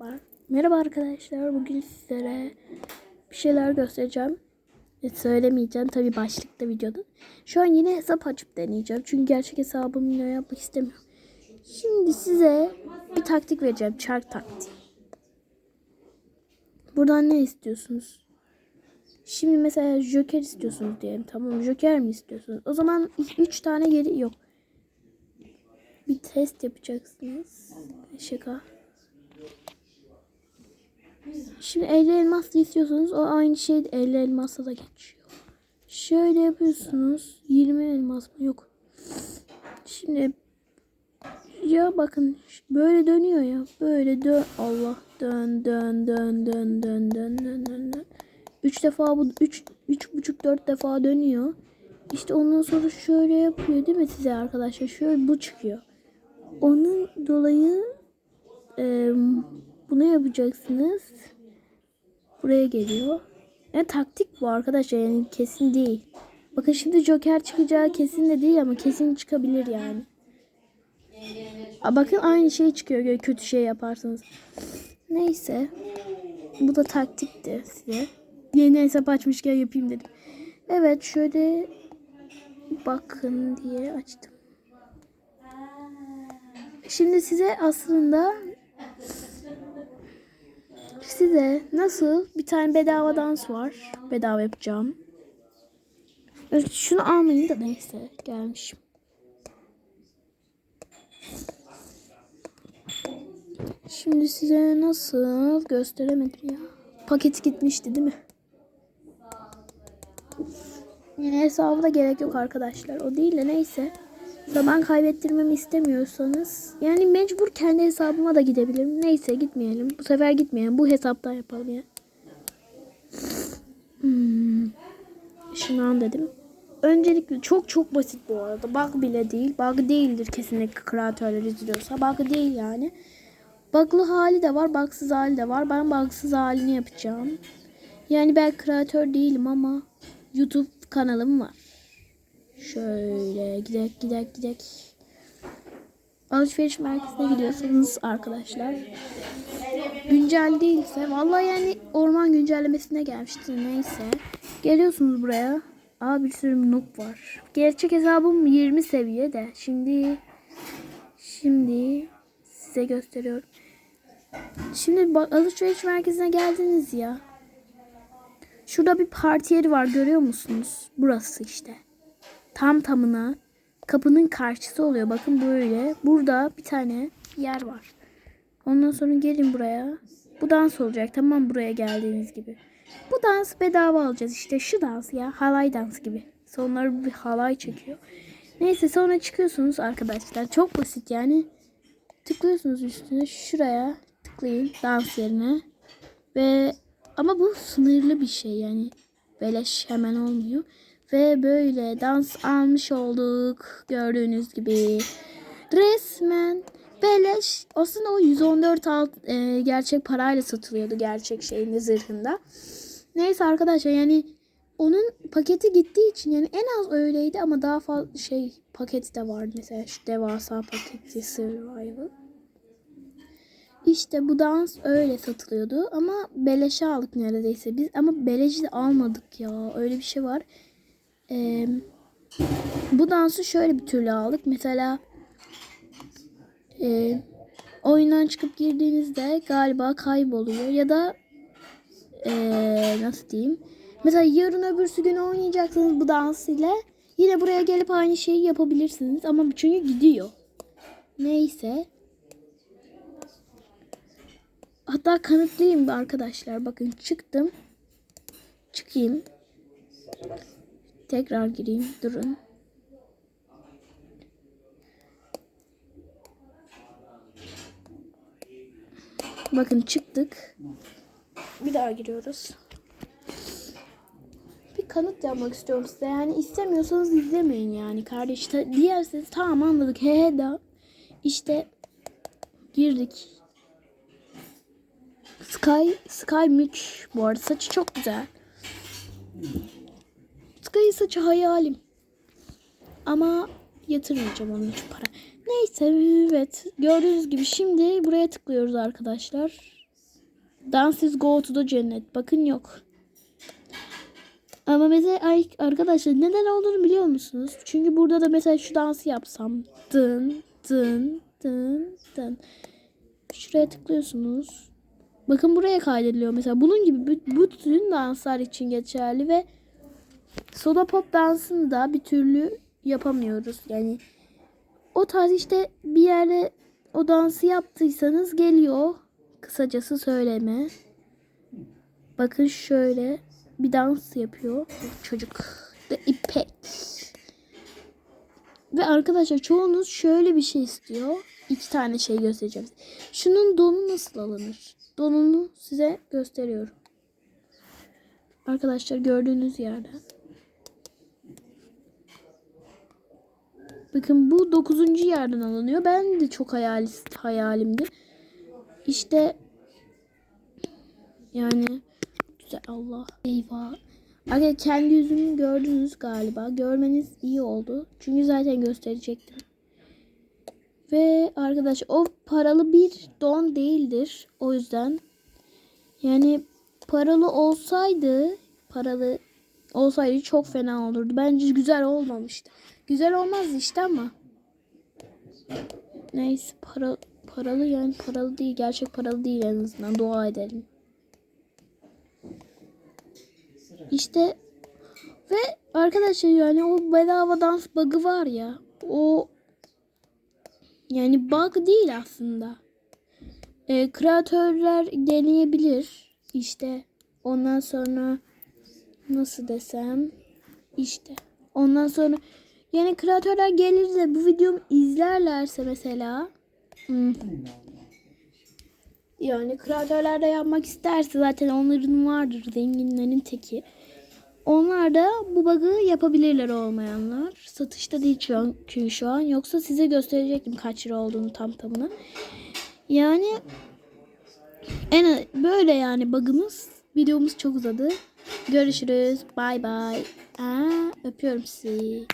Var. Merhaba arkadaşlar. Bugün sizlere bir şeyler göstereceğim. E, söylemeyeceğim tabi başlıkta videoda. Şu an yine hesap açıp deneyeceğim. Çünkü gerçek hesabımla yapmak istemiyorum. Şimdi size bir taktik vereceğim. Çark taktiği. Buradan ne istiyorsunuz? Şimdi mesela Joker istiyorsunuz diyelim. Tamam Joker mi istiyorsunuz? O zaman 3 tane geri yok. Bir test yapacaksınız. Şaka. Şimdi 50 elmas da istiyorsanız o aynı şey 50 elmasla da geçiyor. Şöyle yapıyorsunuz. 20 elmas mı? Yok. Şimdi ya bakın böyle dönüyor ya. Böyle dön. Allah dön dön dön dön dön dön dön dön dön. 3 defa bu 3 üç buçuk 4 defa dönüyor. İşte ondan sonra şöyle yapıyor değil mi size arkadaşlar? Şöyle bu çıkıyor. Onun dolayı e, bunu yapacaksınız. Buraya geliyor. Yani taktik bu arkadaşlar yani kesin değil. Bakın şimdi Joker çıkacağı kesin de değil ama kesin çıkabilir yani. Aa, bakın aynı şey çıkıyor böyle kötü şey yaparsanız. Neyse. Bu da taktikti size. Yeni hesap açmışken yapayım dedim. Evet şöyle bakın diye açtım. Şimdi size aslında size nasıl bir tane bedava dans var. Bedava yapacağım. Evet, Şunu almayın da neyse gelmişim. Şimdi size nasıl gösteremedim ya. Paket gitmişti değil mi? Yine hesabı da gerek yok arkadaşlar. O değil de neyse. Zaman kaybettirmemi istemiyorsanız yani mecbur kendi hesabıma da gidebilirim. Neyse gitmeyelim. Bu sefer gitmeyelim. Bu hesaptan yapalım ya. Hmm. Şundan dedim. Öncelikle çok çok basit bu arada. Bug bile değil. Bug değildir kesinlikle kreatörler izliyorsa. Bug değil yani. Bug'lı hali de var. Bug'sız hali de var. Ben bug'sız halini yapacağım. Yani ben kreatör değilim ama YouTube kanalım var. Şöyle gidek gidek gidek. Alışveriş merkezine gidiyorsanız arkadaşlar. Güncel değilse vallahi yani orman güncellemesine gelmişti neyse. Geliyorsunuz buraya. Aa bir sürü noob var. Gerçek hesabım 20 seviye de. Şimdi şimdi size gösteriyorum. Şimdi bak alışveriş merkezine geldiniz ya. Şurada bir parti yeri var görüyor musunuz? Burası işte tam tamına kapının karşısı oluyor. Bakın böyle. Burada bir tane yer var. Ondan sonra gelin buraya. Bu dans olacak. Tamam buraya geldiğiniz gibi. Bu dans bedava alacağız. İşte şu dans ya. Halay dans gibi. Sonları bir halay çekiyor. Neyse sonra çıkıyorsunuz arkadaşlar. Çok basit yani. Tıklıyorsunuz üstüne. Şuraya tıklayın dans yerine. Ve ama bu sınırlı bir şey yani. Beleş hemen olmuyor. Ve böyle dans almış olduk. Gördüğünüz gibi. Resmen beleş. Aslında o 114 alt, e, gerçek parayla satılıyordu. Gerçek şeyin zırhında. Neyse arkadaşlar yani onun paketi gittiği için yani en az öyleydi ama daha fazla şey paketi de vardı. Mesela şu devasa paketi Survival. İşte bu dans öyle satılıyordu ama beleşe aldık neredeyse biz ama beleşi de almadık ya öyle bir şey var. Ee, bu dansı şöyle bir türlü aldık. Mesela e, oyundan çıkıp girdiğinizde galiba kayboluyor ya da e, nasıl diyeyim? Mesela yarın öbürsü gün oynayacaksınız bu dans ile yine buraya gelip aynı şeyi yapabilirsiniz ama çünkü gidiyor. Neyse. Hatta kanıtlayayım arkadaşlar. Bakın çıktım. Çıkayım. Tekrar gireyim. Durun. Bakın çıktık. Bir daha giriyoruz. Bir kanıt yapmak istiyorum size. Yani istemiyorsanız izlemeyin yani kardeş. Ta, diyerseniz tamam anladık. He he da. İşte girdik. Sky Sky Müç bu arada saçı çok güzel. Sky saçı hayalim. Ama yatırmayacağım onun için para. Neyse evet gördüğünüz gibi şimdi buraya tıklıyoruz arkadaşlar. Dances go to the cennet. Bakın yok. Ama mesela arkadaşlar neden olduğunu biliyor musunuz? Çünkü burada da mesela şu dansı yapsam. Dın dın dın dın. Şuraya tıklıyorsunuz. Bakın buraya kaydediliyor mesela. Bunun gibi bü- bütün danslar için geçerli ve soda pop dansını da bir türlü yapamıyoruz. Yani o tarz işte bir yerde o dansı yaptıysanız geliyor. Kısacası söyleme. Bakın şöyle bir dans yapıyor çocuk. The İpek. Ve arkadaşlar çoğunuz şöyle bir şey istiyor. İki tane şey göstereceğim. Şunun donu nasıl alınır? Donunu size gösteriyorum. Arkadaşlar gördüğünüz yerde. Bakın bu dokuzuncu yerden alınıyor. Ben de çok hayalist hayalimdi. İşte yani güzel Allah eyvah. Arkadaşlar kendi yüzümü gördünüz galiba. Görmeniz iyi oldu. Çünkü zaten gösterecektim. Ve arkadaş o paralı bir don değildir. O yüzden yani paralı olsaydı paralı olsaydı çok fena olurdu. Bence güzel olmamıştı. Güzel olmazdı işte ama. Neyse para, paralı yani paralı değil. Gerçek paralı değil en azından. Dua edelim. İşte ve arkadaşlar yani o bedava dans bug'ı var ya. O yani bug değil aslında. E, kreatörler deneyebilir. İşte ondan sonra nasıl desem işte ondan sonra yani kreatörler gelir de bu videomu izlerlerse mesela hmm, yani kreatörler de yapmak isterse zaten onların vardır zenginlerin teki. Onlar da bu bug'ı yapabilirler olmayanlar. Satışta değil çünkü şu an. Yoksa size gösterecektim kaç lira olduğunu tam tamına. Yani en böyle yani bug'ımız. Videomuz çok uzadı. Görüşürüz. Bay bay. Öpüyorum sizi.